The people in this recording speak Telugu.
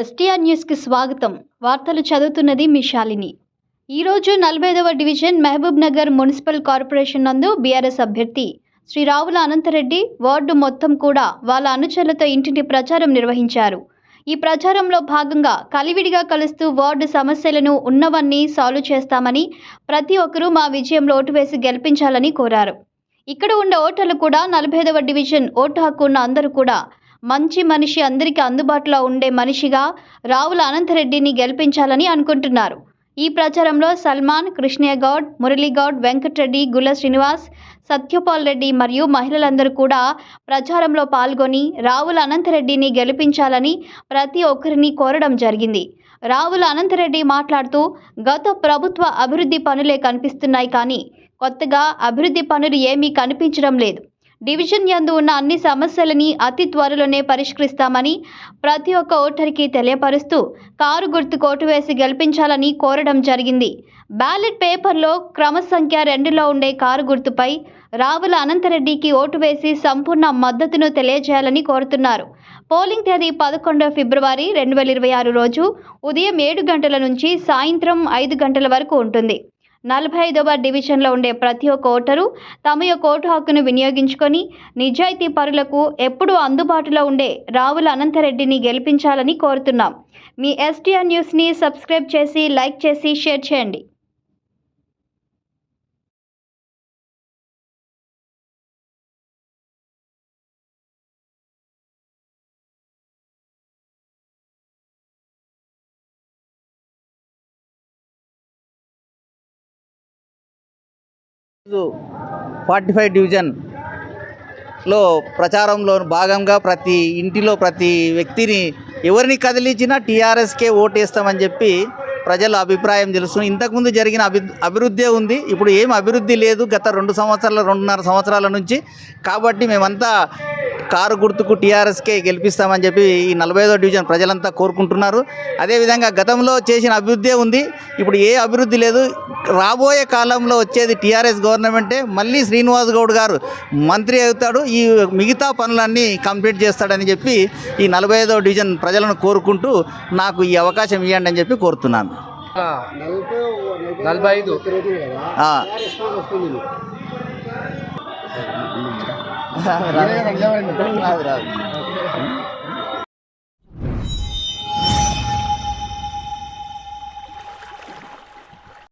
ఎస్టీఆర్ న్యూస్కి స్వాగతం. వార్తలు చదువుతున్నది మీ శాలిని. ఈరోజు నలభైదవ division Mahabub Nagar municipal corporation నందు బీఆర్ఎస్ అభ్యర్థి శ్రీ రావుల అనంతరెడ్డి వార్డు మొత్తం కూడా వాళ్ళ అనుచరులతో ఇంటింటి ప్రచారం నిర్వహించారు. ఈ ప్రచారంలో భాగంగా కలివిడిగా కలుస్తూ వార్డు సమస్యలను ఉన్నవన్నీ సాల్వ్ చేస్తామని ప్రతి ఒక్కరూ మా విజయంలో ఓటు వేసి గెలిపించాలని కోరారు. ఇక్కడ ఉండే ఓటర్లు కూడా నలభైదవ డివిజన్ ఓటు హక్కు ఉన్న అందరూ కూడా మంచి మనిషి అందరికీ అందుబాటులో ఉండే మనిషిగా రావుల అనంతరెడ్డిని గెలిపించాలని అనుకుంటున్నారు. ఈ ప్రచారంలో సల్మాన్ కృష్ణయ్య గౌడ్ మురళీగౌడ్ వెంకటరెడ్డి గుల్ల శ్రీనివాస్ సత్యపాల్ రెడ్డి మరియు మహిళలందరూ కూడా ప్రచారంలో పాల్గొని రావుల అనంతరెడ్డిని గెలిపించాలని ప్రతి ఒక్కరిని కోరడం జరిగింది. రావుల అనంతరెడ్డి మాట్లాడుతూ గత ప్రభుత్వ అభివృద్ధి పనులే కనిపిస్తున్నాయి కానీ కొత్తగా అభివృద్ధి పనులు ఏమీ కనిపించడం లేదు. డివిజన్ యందు ఉన్న అన్ని సమస్యలని అతి త్వరలోనే పరిష్కరిస్తామని ప్రతి ఒక్క ఓటరికి తెలియపరుస్తూ కారు గుర్తు కోటు వేసి గెలిపించాలని కోరడం జరిగింది. బ్యాలెట్ పేపర్లో క్రమ సంఖ్య రెండులో ఉండే కారు గుర్తుపై రావుల అనంతరెడ్డికి ఓటు వేసి సంపూర్ణ మద్దతును తెలియజేయాలని కోరుతున్నారు. పోలింగ్ తేదీ పదకొండు ఫిబ్రవరి రెండు వేల ఇరవై ఆరు రోజు ఉదయం ఏడు గంటల నుంచి సాయంత్రం ఐదు గంటల వరకు ఉంటుంది. నలభై ఐదవ డివిజన్లో ఉండే ప్రతి ఒక్క ఓటరు తమ యొక్క ఓటు హక్కును వినియోగించుకొని నిజాయితీ పరులకు ఎప్పుడూ అందుబాటులో ఉండే రావుల అనంతరెడ్డిని గెలిపించాలని కోరుతున్నాం. మీ ఎస్టీఆర్ న్యూస్ని సబ్స్క్రైబ్ చేసి లైక్ చేసి షేర్ చేయండి. ఫార్టీ ఫైవ్ డివిజన్లో ప్రచారంలో భాగంగా ప్రతి ఇంటిలో ప్రతి వ్యక్తిని ఎవరిని కదిలించినా టీఆర్ఎస్కే ఓటేస్తామని చెప్పి ప్రజల అభిప్రాయం తెలుసు ఇంతకుముందు జరిగిన అభి అభివృద్ధి ఉంది. ఇప్పుడు ఏం అభివృద్ధి లేదు. గత రెండు సంవత్సరాల రెండున్నర సంవత్సరాల నుంచి. కాబట్టి మేమంతా కారు గుర్తుకు టీఆర్ఎస్కే గెలిపిస్తామని చెప్పి ఈ నలభై ఐదో డివిజన్ ప్రజలంతా కోరుకుంటున్నారు. అదేవిధంగా గతంలో చేసిన అభివృద్ధి ఉంది. ఇప్పుడు ఏ అభివృద్ధి లేదు. రాబోయే కాలంలో వచ్చేది టీఆర్ఎస్ గవర్నమెంటే. మళ్ళీ శ్రీనివాస్ గౌడ్ గారు మంత్రి అవుతాడు. ఈ మిగతా పనులన్నీ కంప్లీట్ చేస్తాడని చెప్పి ఈ నలభై ఐదో డివిజన్ ప్రజలను కోరుకుంటూ నాకు ఈ అవకాశం ఇవ్వండి అని చెప్పి కోరుతున్నాను. నలభై ఐదు. ladra. Ladra. ladra.